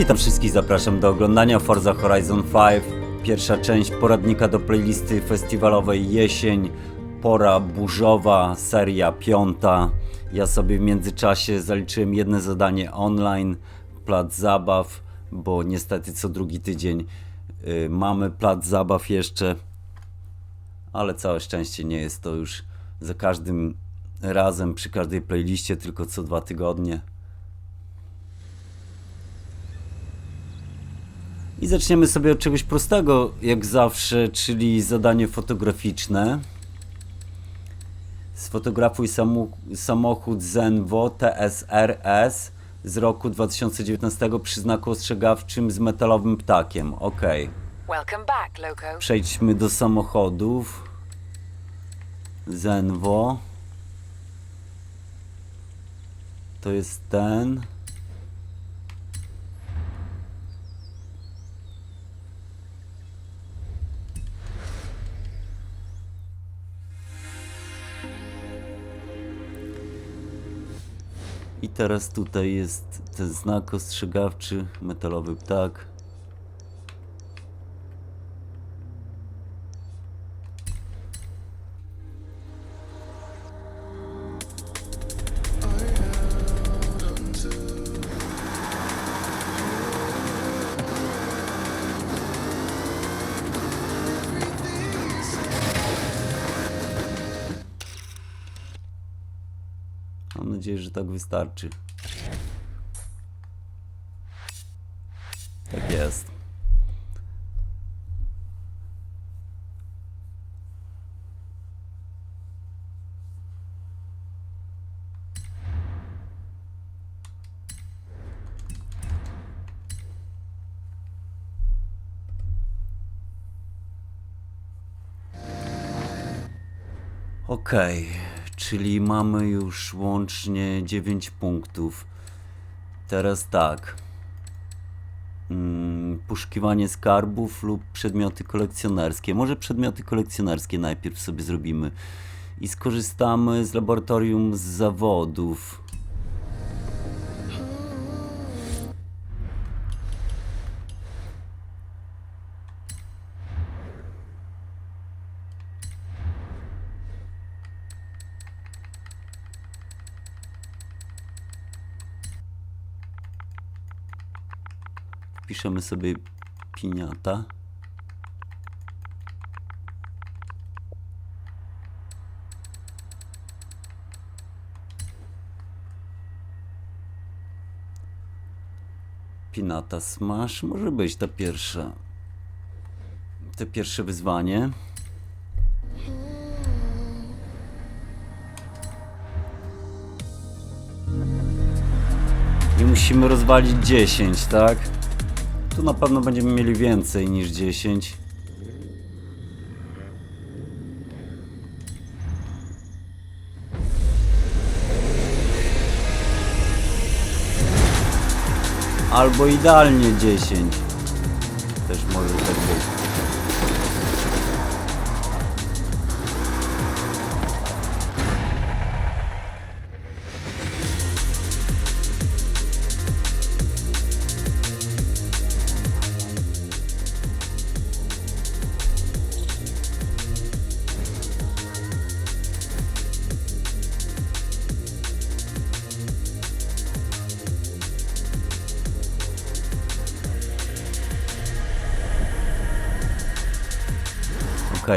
Witam wszystkich, zapraszam do oglądania Forza Horizon 5. Pierwsza część poradnika do playlisty festiwalowej jesień. Pora burzowa, seria piąta. Ja sobie w międzyczasie zaliczyłem jedno zadanie online, plac zabaw, bo niestety co drugi tydzień y, mamy plac zabaw jeszcze, ale całe szczęście nie jest to już za każdym razem przy każdej playliście, tylko co dwa tygodnie. I zaczniemy sobie od czegoś prostego, jak zawsze, czyli zadanie fotograficzne. Sfotografuj samochód Zenvo TSRS z roku 2019 przy znaku ostrzegawczym z metalowym ptakiem. Ok. Przejdźmy do samochodów. Zenvo. To jest ten. I teraz tutaj jest ten znak ostrzegawczy, metalowy ptak. Mam nadzieję, że tak wystarczy. Tak jest. Okej, czyli mamy już łącznie 9 punktów. Teraz tak. Mm, poszukiwanie skarbów lub przedmioty kolekcjonerskie. Może przedmioty kolekcjonerskie najpierw sobie zrobimy. I skorzystamy z laboratorium z zawodów. Piszemy sobie piniata. Pinata Smash może być ta pierwsza. To pierwsze wyzwanie. I musimy rozwalić 10, tak? Tu na pewno będziemy mieli więcej niż 10. Albo idealnie 10.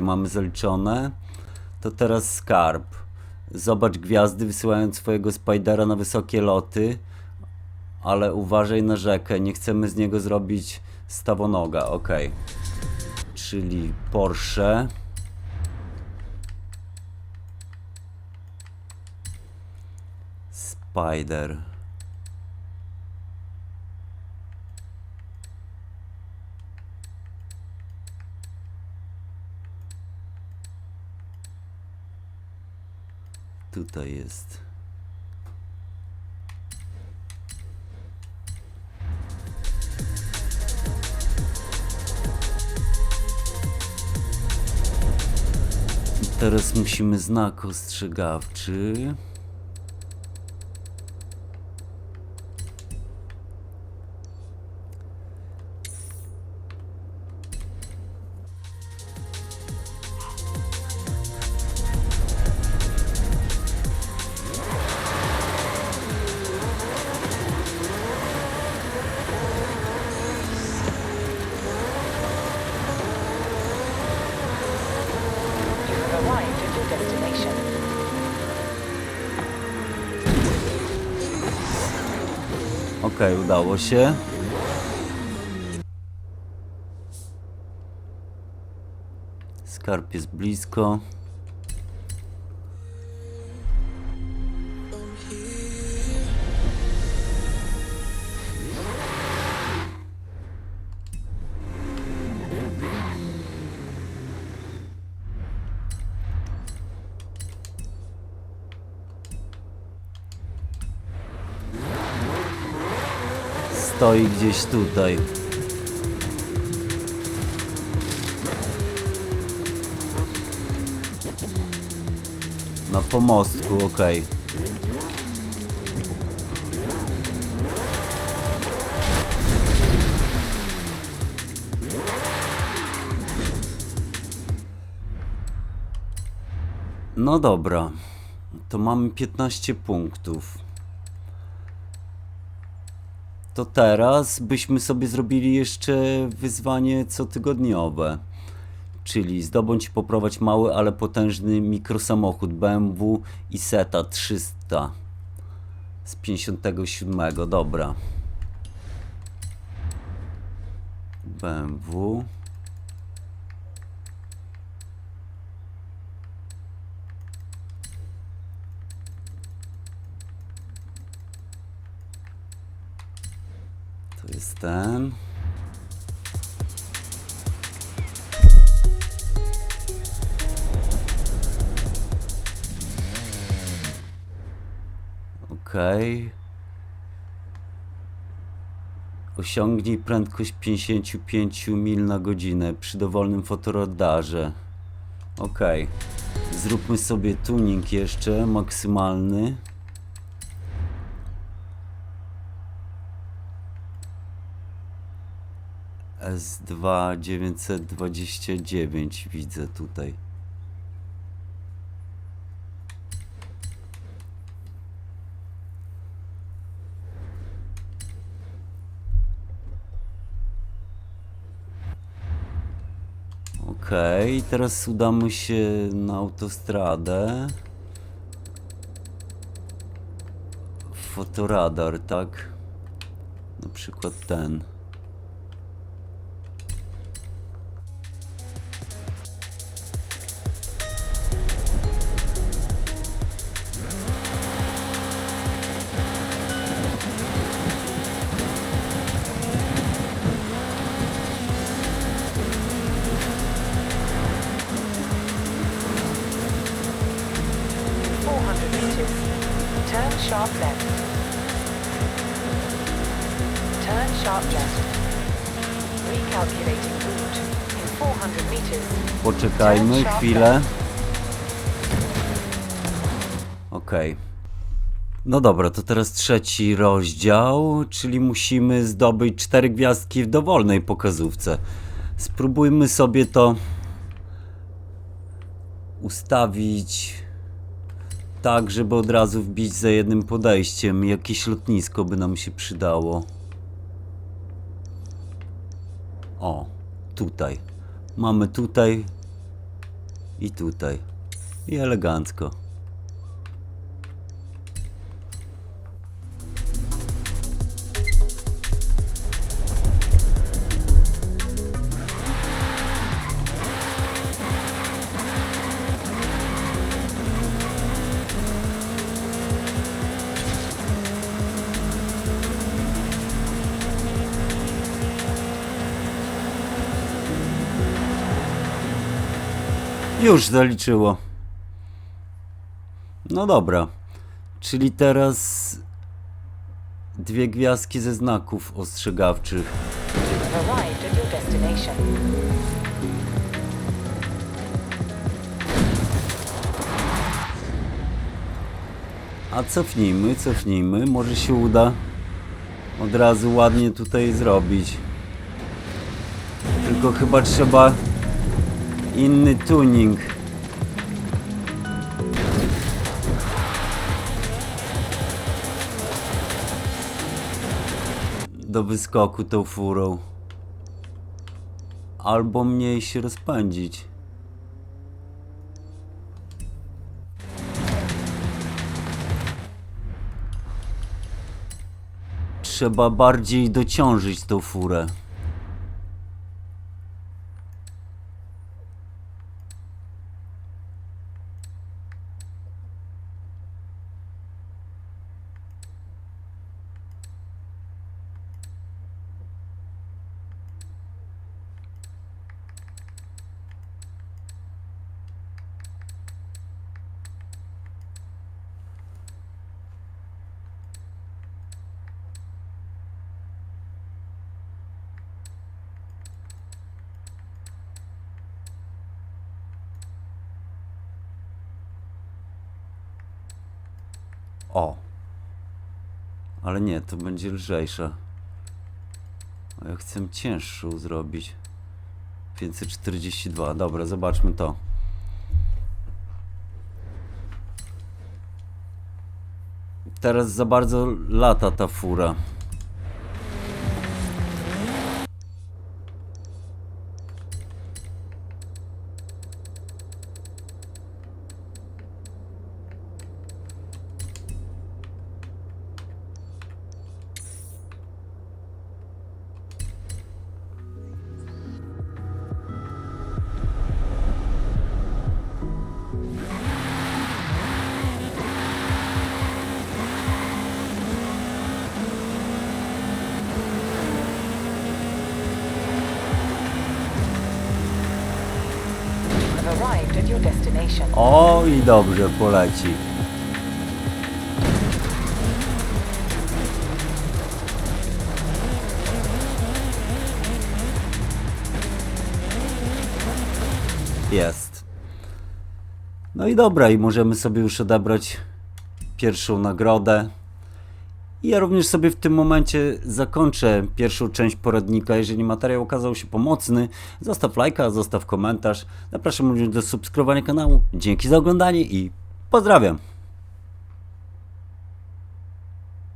mamy zaliczone. To teraz skarb. Zobacz gwiazdy wysyłając swojego Spidera na wysokie loty, ale uważaj na rzekę. Nie chcemy z niego zrobić stawonoga. Okej. Czyli Porsche. Spider. Tutaj jest. Teraz musimy znak ostrzegawczy. Arrived at your destination. Udało się. Skarb jest blisko. Stoi gdzieś tutaj. Na pomostku, okej. No dobra. To mamy 15 punktów. To teraz byśmy sobie zrobili jeszcze wyzwanie cotygodniowe. Czyli zdobądź i poprowadź mały, ale potężny mikrosamochód BMW Iseta 300 z 57. Dobra. BMW. To jest ten. Okej. Osiągnij prędkość 55 mil na godzinę przy dowolnym fotoradarze. Okej. Zróbmy sobie tuning jeszcze maksymalny. S2 929 widzę tutaj. Okej, teraz udamy się na autostradę. Fotoradar, tak? Na przykład ten. Poczekajmy chwilę. Okej. No dobra, to teraz trzeci rozdział, czyli musimy zdobyć cztery gwiazdki w dowolnej pokazówce. Spróbujmy sobie to ustawić tak, żeby od razu wbić za jednym podejściem. Jakieś lotnisko by nam się przydało. O, tutaj. Mamy tutaj i tutaj. I elegancko. Już zaliczyło. No dobra. Czyli teraz dwie gwiazdki ze znaków ostrzegawczych. A cofnijmy, cofnijmy. Może się uda od razu ładnie tutaj zrobić. Tylko chyba trzeba inny tuning. Do wyskoku tą furą. Albo mniej się rozpędzić. Trzeba bardziej dociążyć tą furę. O. Ale nie, to będzie lżejsze. A ja chcę cięższą zrobić. 542. Dobra, zobaczmy to. Teraz za bardzo lata ta fura. 80. O i dobrze poleci. Jest. No i dobra, i możemy sobie już odebrać pierwszą nagrodę. Ja również sobie w tym momencie zakończę pierwszą część poradnika. Jeżeli materiał okazał się pomocny, zostaw lajka, zostaw komentarz. Zapraszam również do subskrybowania kanału. Dzięki za oglądanie i pozdrawiam.